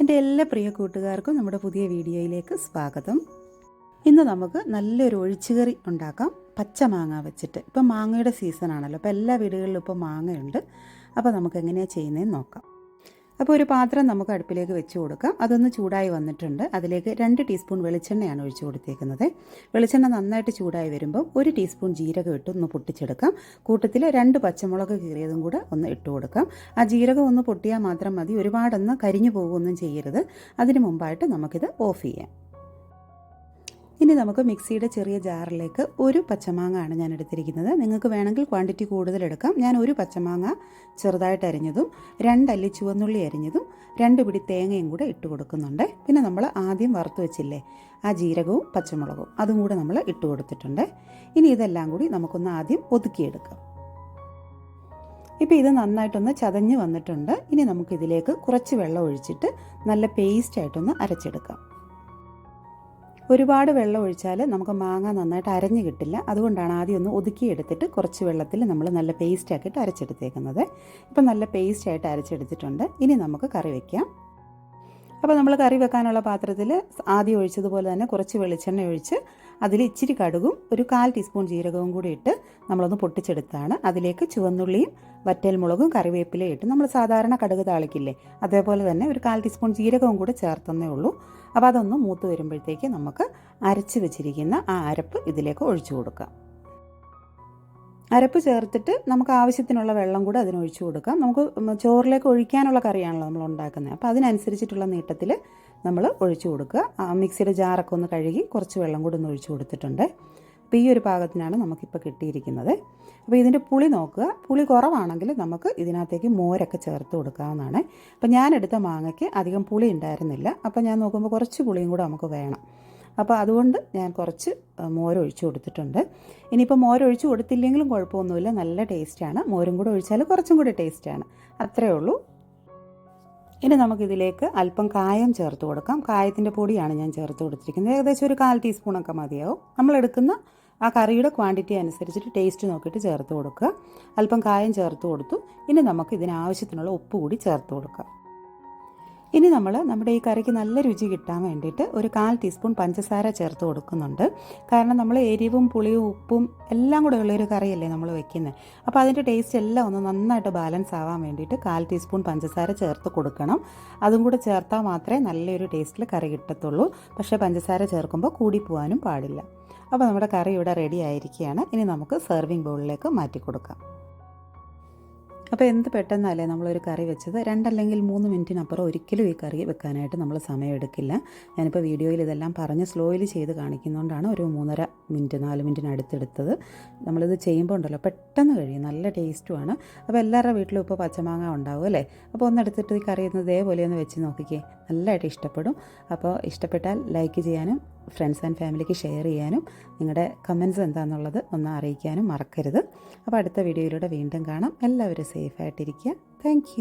എന്റെ എല്ലാ പ്രിയ കൂട്ടുകാർക്കും നമ്മുടെ പുതിയ വീഡിയോയിലേക്ക് സ്വാഗതം. ഇന്ന് നമുക്ക് നല്ലൊരു ഒഴിച്ചുകറി ഉണ്ടാക്കാം. പച്ച മാങ്ങ വെച്ചിട്ട്. ഇപ്പം മാങ്ങയുടെ സീസണാണല്ലോ. അപ്പോൾ എല്ലാ വീടുകളിലും ഇപ്പോൾ മാങ്ങയുണ്ട്. അപ്പോൾ നമുക്ക് എങ്ങനെയാണ് ചെയ്യുന്നതെന്ന് നോക്കാം. അപ്പോൾ ഒരു പാത്രം നമുക്ക് അടുപ്പിലേക്ക് വെച്ച് കൊടുക്കാം. അതൊന്ന് ചൂടായി വന്നിട്ടുണ്ട്. അതിലേക്ക് രണ്ട് ടീസ്പൂൺ വെളിച്ചെണ്ണയാണ് ഒഴിച്ചു കൊടുത്തേക്കുന്നത്. വെളിച്ചെണ്ണ നന്നായിട്ട് ചൂടായി വരുമ്പോൾ ഒരു ടീസ്പൂൺ ജീരകം ഇട്ട് ഒന്ന് പൊട്ടിച്ചെടുക്കാം. കൂട്ടത്തിൽ രണ്ട് പച്ചമുളക് കീറിയതും കൂടെ ഒന്ന് ഇട്ട് കൊടുക്കാം. ആ ജീരകം ഒന്ന് പൊട്ടിയാൽ മാത്രം മതി. ഒരുപാടൊന്ന് കരിഞ്ഞു പോകുകയൊന്നും ചെയ്യരുത്. അതിന് മുമ്പായിട്ട് നമുക്കിത് ഓഫ് ചെയ്യാം. ഇനി നമുക്ക് മിക്സിയുടെ ചെറിയ ജാറിലേക്ക് ഒരു പച്ചമാങ്ങയാണ് ഞാൻ എടുത്തിരിക്കുന്നത്. നിങ്ങൾക്ക് വേണമെങ്കിൽ ക്വാണ്ടിറ്റി കൂടുതൽ എടുക്കാം. ഞാൻ ഒരു പച്ചമാങ്ങ ചെറുതായിട്ട് അരിഞ്ഞതും രണ്ടല്ലി ചുവന്നുള്ളി അരിഞ്ഞതും രണ്ട് പിടി തേങ്ങയും കൂടെ ഇട്ട് കൊടുക്കുന്നുണ്ട്. പിന്നെ നമ്മൾ ആദ്യം വറുത്ത് വെച്ചില്ലേ ആ ജീരകവും പച്ചമുളകും അതും കൂടെ നമ്മൾ ഇട്ട് കൊടുത്തിട്ടുണ്ട്. ഇനി ഇതെല്ലാം കൂടി നമുക്കൊന്ന് ആദ്യം ഒതുക്കിയെടുക്കാം. ഇപ്പോൾ ഇത് നന്നായിട്ടൊന്ന് ചതഞ്ഞ് വന്നിട്ടുണ്ട്. ഇനി നമുക്കിതിലേക്ക് കുറച്ച് വെള്ളം ഒഴിച്ചിട്ട് നല്ല പേസ്റ്റായിട്ടൊന്ന് അരച്ചെടുക്കാം. ഒരുപാട് വെള്ളം ഒഴിച്ചാൽ നമുക്ക് മാങ്ങ നന്നായിട്ട് അരഞ്ഞു കിട്ടില്ല. അതുകൊണ്ടാണ് ആദ്യം ഒന്ന് ഒതുക്കിയെടുത്തിട്ട് കുറച്ച് വെള്ളത്തിൽ നമ്മൾ നല്ല പേസ്റ്റ് ആക്കിയിട്ട് അരച്ചെടുത്തേക്കുന്നത്. ഇപ്പം നല്ല പേസ്റ്റ് ആയിട്ട് അരച്ചെടുത്തിട്ടുണ്ട്. ഇനി നമുക്ക് കറി വയ്ക്കാം അപ്പോൾ നമ്മൾ കറി വെക്കാനുള്ള പാത്രത്തിൽ ആദ്യം ഒഴിച്ചതുപോലെ തന്നെ കുറച്ച് വെളിച്ചെണ്ണ ഒഴിച്ച് അതിൽ ഇച്ചിരി കടുകും ഒരു കാൽ ടീസ്പൂൺ ജീരകവും കൂടി ഇട്ട് നമ്മളൊന്ന് പൊട്ടിച്ചെടുത്താണ്. അതിലേക്ക് ചുവന്നുള്ളിയും വറ്റൽമുളകും കറിവേപ്പിലയും ഇട്ട് നമ്മൾ സാധാരണ കടുക് താളിക്കില്ലേ അതേപോലെ തന്നെ ഒരു കാൽ ടീസ്പൂൺ ജീരകവും കൂടി ചേർത്തന്നേ ഉള്ളൂ. അപ്പോൾ അതൊന്ന് മൂത്ത് വരുമ്പോഴത്തേക്ക് നമുക്ക് അരച്ച് വെച്ചിരിക്കുന്ന ആ അരപ്പ് ഇതിലേക്ക് ഒഴിച്ചു കൊടുക്കാം. അരപ്പ് ചേർത്തിട്ട് നമുക്ക് ആവശ്യത്തിനുള്ള വെള്ളം കൂടെ അതിനൊഴിച്ചു കൊടുക്കാം. നമുക്ക് ചോറിലേക്ക് ഒഴിക്കാനുള്ള കറിയാണല്ലോ നമ്മൾ ഉണ്ടാക്കുന്നത്. അപ്പോൾ അതിനനുസരിച്ചിട്ടുള്ള നീട്ടത്തിൽ നമ്മൾ ഒഴിച്ചു കൊടുക്കുക. മിക്സിയുടെ ജാറൊക്കെ ഒന്ന് കഴുകി കുറച്ച് വെള്ളം കൂടെ ഒന്ന് ഒഴിച്ചു കൊടുത്തിട്ടുണ്ട്. അപ്പോൾ ഈ ഒരു പാകത്തിനാണ് നമുക്കിപ്പോൾ കിട്ടിയിരിക്കുന്നത്. അപ്പോൾ ഇതിന്റെ പുളി നോക്കുക. പുളി കുറവാണെങ്കിൽ നമുക്ക് ഇതിനകത്തേക്ക് മോരൊക്കെ ചേർത്ത് കൊടുക്കാവുന്നതാണ്. അപ്പോൾ ഞാൻ എടുത്ത മാങ്ങയ്ക്ക് അധികം പുളി ഉണ്ടായിരുന്നില്ല. അപ്പോൾ ഞാൻ നോക്കുമ്പോൾ കുറച്ച് പുളിയും കൂടെ നമുക്ക് വേണം. അപ്പോൾ അതുകൊണ്ട് ഞാൻ കുറച്ച് മോരൊഴിച്ച് കൊടുത്തിട്ടുണ്ട്. ഇനിയിപ്പോൾ മോരൊഴിച്ച് കൊടുത്തില്ലെങ്കിലും കുഴപ്പമൊന്നുമില്ല. നല്ല ടേസ്റ്റാണ് മോരും കൂടെ ഒഴിച്ചാൽ കുറച്ചും കൂടി ടേസ്റ്റാണ് അത്രയേ ഉള്ളൂ. ഇനി നമുക്കിതിലേക്ക് അല്പം കായം ചേർത്ത് കൊടുക്കാം. കായത്തിന്റെ പൊടിയാണ് ഞാൻ ചേർത്ത് കൊടുത്തിരിക്കുന്നത്. ഏകദേശം ഒരു കാൽ ടീസ്പൂണൊക്കെ മതിയാവും. നമ്മളെടുക്കുന്ന ആ കറിയുടെ ക്വാണ്ടിറ്റി അനുസരിച്ചിട്ട് ടേസ്റ്റ് നോക്കിയിട്ട് ചേർത്ത് കൊടുക്കുക. അല്പം കായം ചേർത്ത് കൊടുത്തു. ഇനി നമുക്ക് ഇതിനാവശ്യത്തിനുള്ള ഉപ്പ് കൂടി ചേർത്ത് കൊടുക്കാം. ഇനി നമ്മൾ നമ്മുടെ ഈ കറിക്ക് നല്ല രുചി കിട്ടാൻ വേണ്ടിയിട്ട് ഒരു കാൽ ടീസ്പൂൺ പഞ്ചസാര ചേർത്ത് കൊടുക്കുന്നുണ്ട്. കാരണം നമ്മൾ എരിവും പുളിയും ഉപ്പും എല്ലാം കൂടെ ഉള്ളൊരു കറിയല്ലേ നമ്മൾ വെക്കുന്നത് അപ്പോൾ അതിന്റെ ടേസ്റ്റ് എല്ലാം ഒന്ന് നന്നായിട്ട് ബാലൻസ് ആവാൻ വേണ്ടിയിട്ട് കാൽ ടീസ്പൂൺ പഞ്ചസാര ചേർത്ത് കൊടുക്കണം. അതും കൂടെ ചേർത്താൽ മാത്രമേ നല്ലൊരു ടേസ്റ്റിൽ കറി കിട്ടത്തുള്ളൂ. പക്ഷേ പഞ്ചസാര ചേർക്കുമ്പോൾ കൂടി പോകാനും പാടില്ല. അപ്പോൾ നമ്മുടെ കറി ഇവിടെ റെഡി ആയിരിക്കുകയാണ്. ഇനി നമുക്ക് സെർവിങ് ബൗളിലേക്ക് മാറ്റി കൊടുക്കാം. അപ്പോൾ എന്ത് പെട്ടെന്നല്ലേ നമ്മളൊരു കറി വെച്ചത്? രണ്ടല്ലെങ്കിൽ മൂന്ന് മിനിറ്റിനപ്പുറം ഒരിക്കലും ഈ കറി വെക്കാനായിട്ട് നമ്മൾ സമയമെടുക്കില്ല ഞാനിപ്പോൾ വീഡിയോയിൽ ഇതെല്ലാം പറഞ്ഞ് സ്ലോയിൽ ചെയ്ത് കാണിക്കുന്നതുകൊണ്ടാണ് ഒരു മൂന്നര മിനിറ്റ് നാല് മിനിറ്റിനടുത്തെടുത്തത്. നമ്മളിത് ചെയ്യുമ്പോൾ ഉണ്ടല്ലോ പെട്ടെന്ന് കഴിയും. നല്ല ടേസ്റ്റുമാണ് അപ്പോൾ എല്ലാവരുടെ വീട്ടിലും ഇപ്പോൾ പച്ചമാങ്ങ ഉണ്ടാവും അല്ലേ? അപ്പോൾ ഒന്നെടുത്തിട്ട് ഈ കറി ഇതേപോലെ ഒന്ന് വെച്ച് നോക്കിക്കേ. നല്ലതായിട്ട് ഇഷ്ടപ്പെടും. അപ്പോൾ ഇഷ്ടപ്പെട്ടാൽ ലൈക്ക് ചെയ്യാനും ഫ്രണ്ട്സ് ആൻഡ് ഫാമിലിക്ക് ഷെയർ ചെയ്യാനും നിങ്ങളുടെ കമൻസ് എന്താണെന്നുള്ളത് ഒന്ന് അറിയിക്കാനും മറക്കരുത്. അപ്പോൾ അടുത്ത വീഡിയോയിലൂടെ വീണ്ടും കാണാം. എല്ലാവരും സേഫായിട്ടിരിക്കുക താങ്ക്